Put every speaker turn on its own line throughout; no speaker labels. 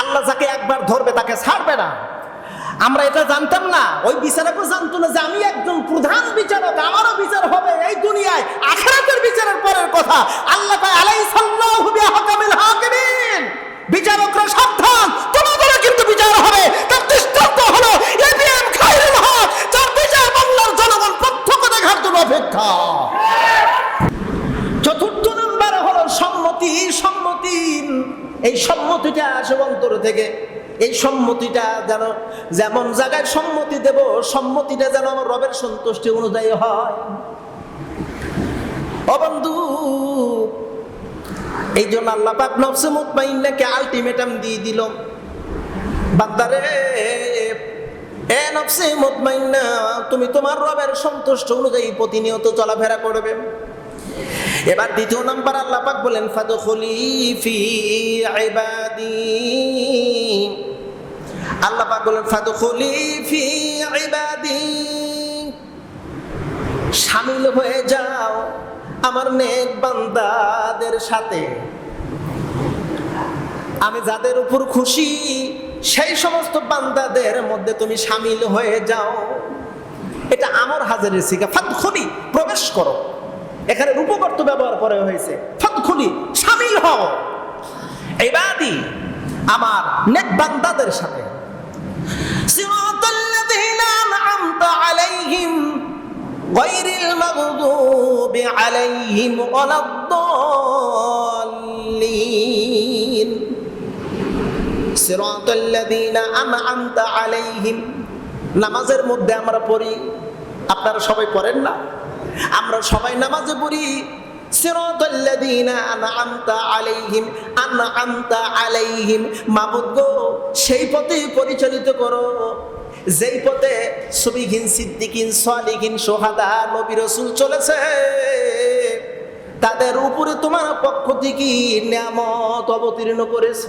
আল্লাহ যাকে একবার ধরবে তাকে ছাড়বে না। আমরা এটা জানতাম না। ওই বিচারকও জানতো না যে আমি একজন প্রধান বিচারক, আমারও বিচার হবে এই দুনিয়ায়। আখেরাতের বিচারের পরের কথা। আল্লাহ আলাই বিচারকরা সাবধান। তোমাদেরও কিন্তু বিচার হবে। তার দৃষ্টান্ত হলো থেকে এই সম্মতিটা যেন, যেমন জায়গায় সম্মতি দেব, সম্মতিটা যেন আমার রবের সন্তুষ্টি অনুযায়ী হয়। অবন্ধু এই জন্য আল্লাহ পাক নফসে মুতমাইন্নাকে আলটিমেটাম দিয়ে দিল। বান্দারে, এ নফসে মুতমাইন্না তুমি তোমার রবের সন্তুষ্ট অনুযায়ী প্রতিনিয়ত চলাফেরা করবে। এবার দ্বিতীয় নাম্বার আল্লাহ পাক বলেন, ফাদখুলি ফি ইবাদি। আল্লাহ পাক বলেন, ফাদখুলি ফি ইবাদি। শামিল হয়ে যাও আমার নেক বান্দাদের সাথে। আমি যাদের উপর খুশি, সেই সমস্ত বান্দাদের মধ্যে তুমি সামিল হয়ে যাও। এটা আমার হাজারের শিখা ফাদখুলি, প্রবেশ করো। এখানে রূপকর্ত ব্যবহার করা হয়েছে। ফাদখুলি শামিল হও। ইবাদি আমার নেক বান্দাদের সাথে। আলাইহিম গায়রিল মাগদুবি আলাইহিম ওয়ালাদ-দাল্লিন। সিরাতাল্লাযীনা আন'আমতা আলাইহিম। নামাজের মধ্যে আমরা পড়ি। আপনারা সবাই পড়েন না? আমরা সবাই নামাজে পড়ি সেই পথে পরিচালিত করো। যেই পথে সবিহীন সিদ্দিকিন, সালিহিন সোহাদা নবী রাসূল চলেছে, তাদের উপরে তোমার পক্ষ থেকে নিয়ামত অবতীর্ণ করেছে।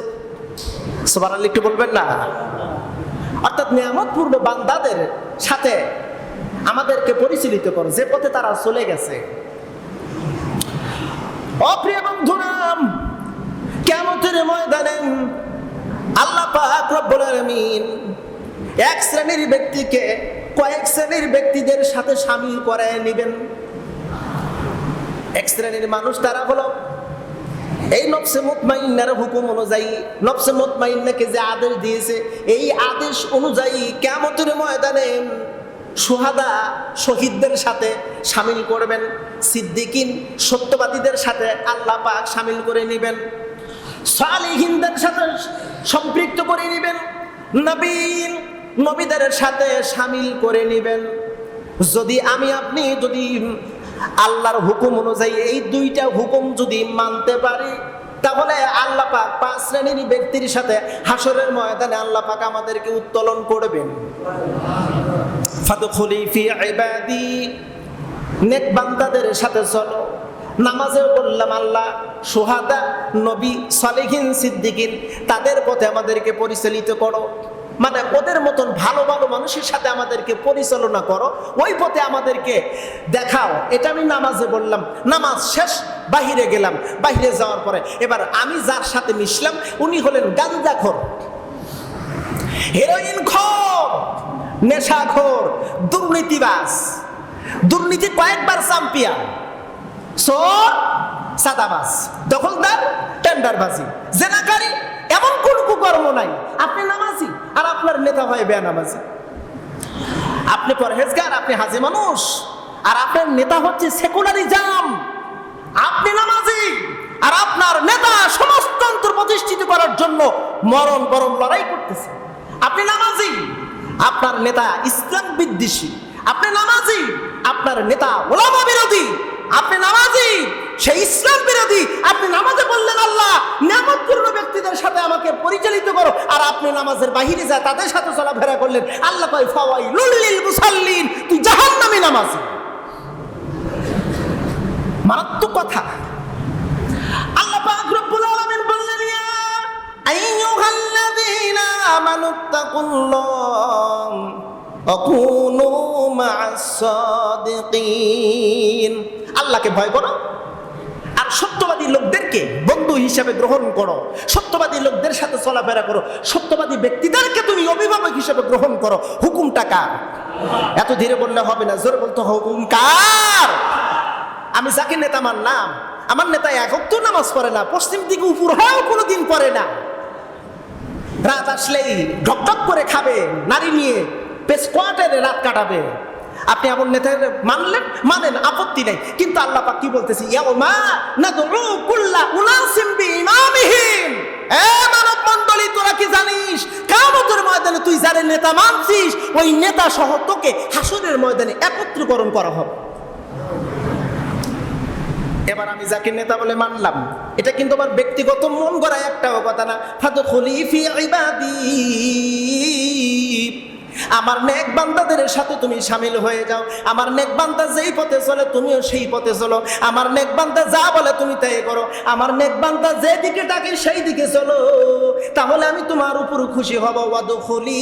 সুবহানাল্লাহ, একটু বলবেন না? অর্থাৎ নিয়ামত পূর্ণ বান্দাদের সাথে আমাদেরকে পরিচালিত করো, যে পথে তারা চলে গেছে। অপ্রিয় বন্ধুরাম কেমতের ময়দানে আল্লাহ পাক রব্বুল আলামিন এক শ্রেণির ব্যক্তিকে কয়েক শ্রেণির ব্যক্তিদের সাথে সামিল করে নেবেন। এক শ্রেণির মানুষ তারা হলো এই নফসে মুতমাইন্নার হুকুম অনুযায়ী, নফসে মুতমাইন্নাকে যে আদেশ দিয়েছে, এই আদেশ অনুযায়ী কেমতের ময়দানে সুহাদা শহীদদের সাথে সামিল করবেন, সিদ্দিকিন সত্যবাদীদের সাথে আল্লাহ পাক সামিল করে নেবেন, সালিহিনদের সাথে সম্পৃক্ত করে নেবেন, নবীন নবীদের সাথে সামিল করে নেবেন। যদি আমি, আপনি যদি আল্লাহর হুকুম অনুযায়ী এই দুইটা হুকুম যদি মানতে পারি, তাহলে আল্লাহ পাক পাঁচ শ্রেণির ব্যক্তির সাথে হাসরের ময়দানে আল্লাহ পাক আমাদেরকে উত্তোলন করবেন। সাথে চলো। নামাজেও বললাম, আল্লাহ, সোহাদা, নবী সালেহিন সিদ্দিকিন, তাদের পথে আমাদেরকে পরিচালিত করো। মানে ওদের মতন ভালো ভালো মানুষের সাথে আমাদেরকে পরিচালনা করো। ওই পথে আমাদেরকে দেখাও। এটা আমি নামাজে বললাম। নামাজ শেষ, বাহিরে গেলাম। বাহিরে যাওয়ার পরে এবার আমি যার সাথে মিশলাম, উনি হলেন গাঞ্জাখোর হেরোইন খোর নেশাখোর দুর্নীতিবাস দুর্নীতি কয়েকবার চ্যাম্পিয়ন চোর সাদাবাস দখলদার, টেন্ডারবাজি। জেনাকারী, এমন কোন কুকর্ম নাই। আপনি নামাজি আর আপনার নেতা হয় বেয়ানামাজি আপনি পরহেজগার, আপনি হাজি মানুষ। আর আপনার নেতা হচ্ছে সেকুলারি সেকুলারিজম আপনি নামাজি আর আপনার নেতা সমাজতন্ত্র প্রতিষ্ঠিত করার জন্য মরণ বরণ লড়াই করতেছে। আপনি নামাজি, আপনার নেতা ইসলাম বিদ্বেষী। আপনি নামাজি, আপনার নেতা ওলামা বিরোধী। আপনি নামাজি সেই ইসলাম বিরোধী। আপনি নামাজে বললেন, আল্লাহ, নিয়ামতপূর্ণ ব্যক্তিদের সাথে আমাকে পরিচালিত করো। আর আপনি নামাজের বাহিরে যা তাদের সাথে চলাফেরা করলেন। আল্লাহ কয় ফাওয়াই লুলিল মুসাল্লিন, তুই জাহান্নামী নামাজি। মারাত্মক কথা। আল্লাহকে ভয় করো। আর সত্যবাদী লোকদেরকে বন্ধু হিসাবে গ্রহণ করো। সত্যবাদী লোকদের সাথে চলাফেরা করো। সত্যবাদী ব্যক্তিদেরকে তুমি অভিভাবক হিসাবে গ্রহণ করো। হুকুমটা কার? এত ধীরে বললে হবে না, জোরে বলতে হুকুম কার? আমি যাকে নেতা, আমার নাম। আমার নেতা একক তো নামাজ পড়ে না, পশ্চিম দিকে উপর হয়েও কোনোদিন পড়ে না। রাত আসলেই ঢক ঢকঢক করে খাবে, নারী নিয়ে পেস্কোয়াটের রাত কাটাবে। আপনি এমন নেতা মানলেন? মানেন, আপত্তি নেই। কিন্তু আল্লাহ পাক কি বলতেছি? মানব মণ্ডলী তোরা কি জানিস? কিয়ামতের ময়দানে তুই যারে নেতা মানছিস, ওই নেতা সহ তোকে হাসরের ময়দানে একত্রীকরণ করা হবে। এবার আমি যাকে নেতা বলে মানলাম, এটা কিন্তু আমার ব্যক্তিগত মন গড়া একটাও কথা না। ফাদু খলিফি ইবাদি। আমার নেক বান্দাদের সাথে তুমি সামিল হয়ে যাও। আমার নেক বান্দা যেই পথে চলে, তুমিও সেই পথে চলো। আমার নেক বান্দা যা বলে, তুমি তাই করো। আমার নেক বান্দা যে দিকে ডাকে সেই দিকে চলো। তাহলে আমি তোমার উপর খুশি হব। ওয়াদু খলি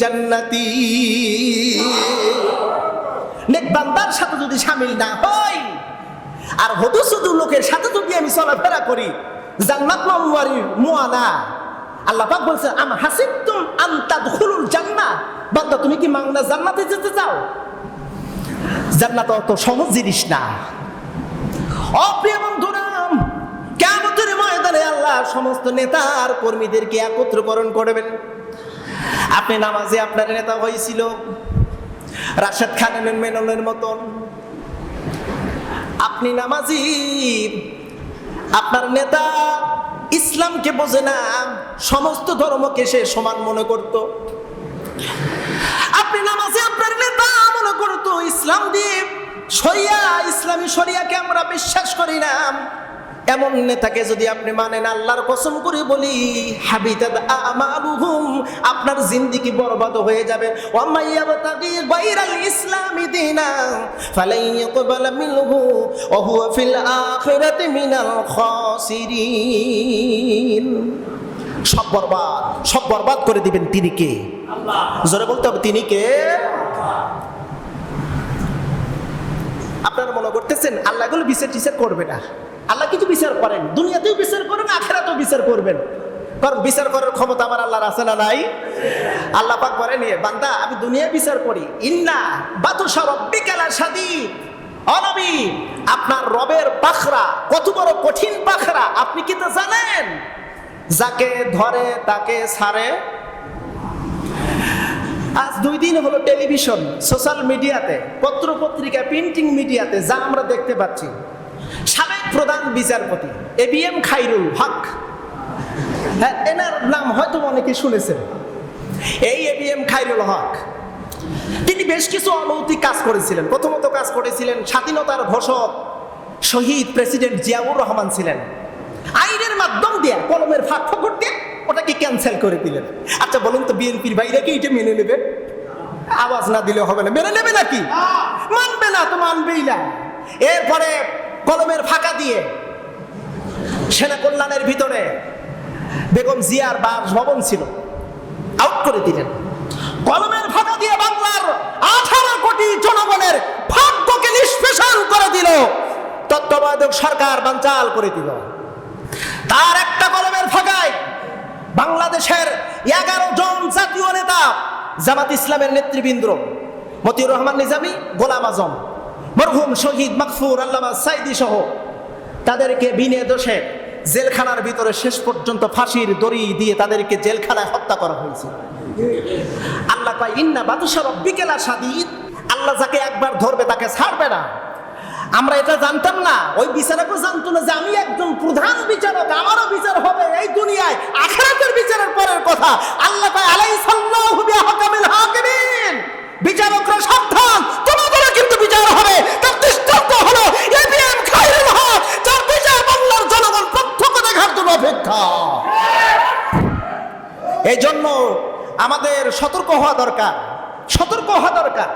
জান্নাতি। নেক বান্দার সাথে যদি সামিল না হই আর হদু শুধু লোকের সাথে যদি আমি চলাফেরা করি, জান্নাত মামুয়ারি মুয়ানা আল্লাহ পাক বলছে, আম হাসিবতুম আন তাদখুলুল জান্নাহ? বান্দা, তুমি কি মাংনা জান্নাতে যেতে চাও? জান্নাত অত সহজ জিনিস না। অপ্রিয় বন্ধুরা কেমতের ময়দানে আল্লাহ সমস্ত নেতার কর্মীদেরকে একত্রকরণ করবেন। আপনি নামাজে আপনার নেতা হয়েছিল। রাশেদ খানের মেননের মতন। আপনি নামাজি, আপনার নেতা ইসলামকে বোঝে না, সমস্ত ধর্মকে সে সমান মনে করত। আপনি নামাজে আপনার নেতা মনে করত, ইসলাম দিয়ে শরিয়া ইসলামী শরিয়াকে আমরা বিশ্বাস করি না। এমন নেতাকে যদি আপনি মানেন আল্লাহর কসম করে বলি হাবিতাদ আমালুহুম আপনার জিন্দিগি বরবাদ হয়ে যাবে। ওয়ামাইয়াবতাগি গায়রাল ইসলামি দিনা ফালাই ইয়াকবাল মিনহু ওয়া হুয়া ফিল আখিরাতি মিনাল খাসিরিন। সব বরবাদ সব বরবাদ করে দিবেন তিনি কে? জোরে বলতে হবে তিনি কে? আপনারা মনে করতেছেন আল্লাহ এগুলো বিচার টিচার করবে না। আল্লাহ কিছু বিচার করেন। দুনিয়াতেও বিচার করেন আখেরাতেও বিচার করবেন। কারণ বিচার করার ক্ষমতা আমার আল্লাহর আছে না নাই? আল্লাহ পাক বলেন, এ বান্দা, আমি দুনিয়া বিচার করি। ইন্না বাতু সরব্বিকালা সাদি অনবী আপনার রবের পাখরা, কত বড় কঠিন পাখরা, আপনি কি তো জানেন? যাকে ধরে, তাকে ছাড়ে। আজ দুই দিন হলো টেলিভিশন, সোশ্যাল মিডিয়াতে পত্র পত্রিকা প্রিন্টিং মিডিয়াতে, যা আমরা দেখতে পাচ্ছি। প্রধান বিচারপতি A B M Khairul Haque. হ্যাঁ এনার নাম হয়তো অনেকে শুনেছেন। এই A B M Khairul Haque তিনি বেশ কিছু অলৌকিক কাজ করেছিলেন। প্রথমত কাজ করেছিলেন স্বাধীনতার ঘোষক শহীদ প্রেসিডেন্ট জিয়াউর রহমান ছিলেন। আইনের মাধ্যম দিয়ে কলমের ফাঁক ফকর দিয়ে ওটাকে ক্যান্সেল করে দিলেন। আচ্ছা বলুন তো বিএনপির বাইরে কি এটা মেনে নেবে? আওয়াজ না দিলে হবে না। মেনে নেবে নাকি? মানবে না তো মানবেই না। এরপরে কলমের ফাঁকা দিয়ে সেনা কল্যাণের ভিতরে বেগম জিয়ার বাসভবন ছিল। আউট করে দিলেন। কলমের ফাঁকা দিয়ে বাংলার আঠারো কোটি জনগণের ভাগ্যকে নিষ্পেষণ করে দিল। তত্ত্বাবধায়ক সরকার বানচাল করে দিল। তার একটা কলমের ফাঁকায় বাংলাদেশের এগারো জন জাতীয় নেতা জামাত ইসলামের নেতৃবৃন্দ মতিউর রহমান নিজামী, গোলাম আজম। মরহুম শহীদ মাকফুর আল্লামা সাইদি সহ তাদেরকে বিনে দোষে জেলখানার ভিতরে শেষ পর্যন্ত ফাঁসির দড়ি দিয়ে তাদেরকে জেলখানায় হত্যা করা হয়েছে। আল্লাহ কয়, ইন্না বাতুসার বিকেলা সাদিদ আল্লাহ যাকে একবার ধরবে তাকে ছাড়বে না। আমরা এটা জানতাম না। ওই বিচারকও জানতো না যে আমি একজন প্রধান বিচারক, আমারও বিচার হবে এই দুনিয়ায়। আখেরাতের বিচারের পরের কথা আল্লাহ কয় আলাই সাল্লাহু বিচারকরা সাবধান তোমাদেরও কিন্তু বিচার হবে তার দৃষ্টান্ত হলো এবিএম খায়রুল হক যার বিচার বাংলার জনগণ প্রত্যক্ষ দেখার জন্য অপেক্ষা এই জন্য আমাদের সতর্ক হওয়া দরকার। সতর্ক হওয়া দরকার।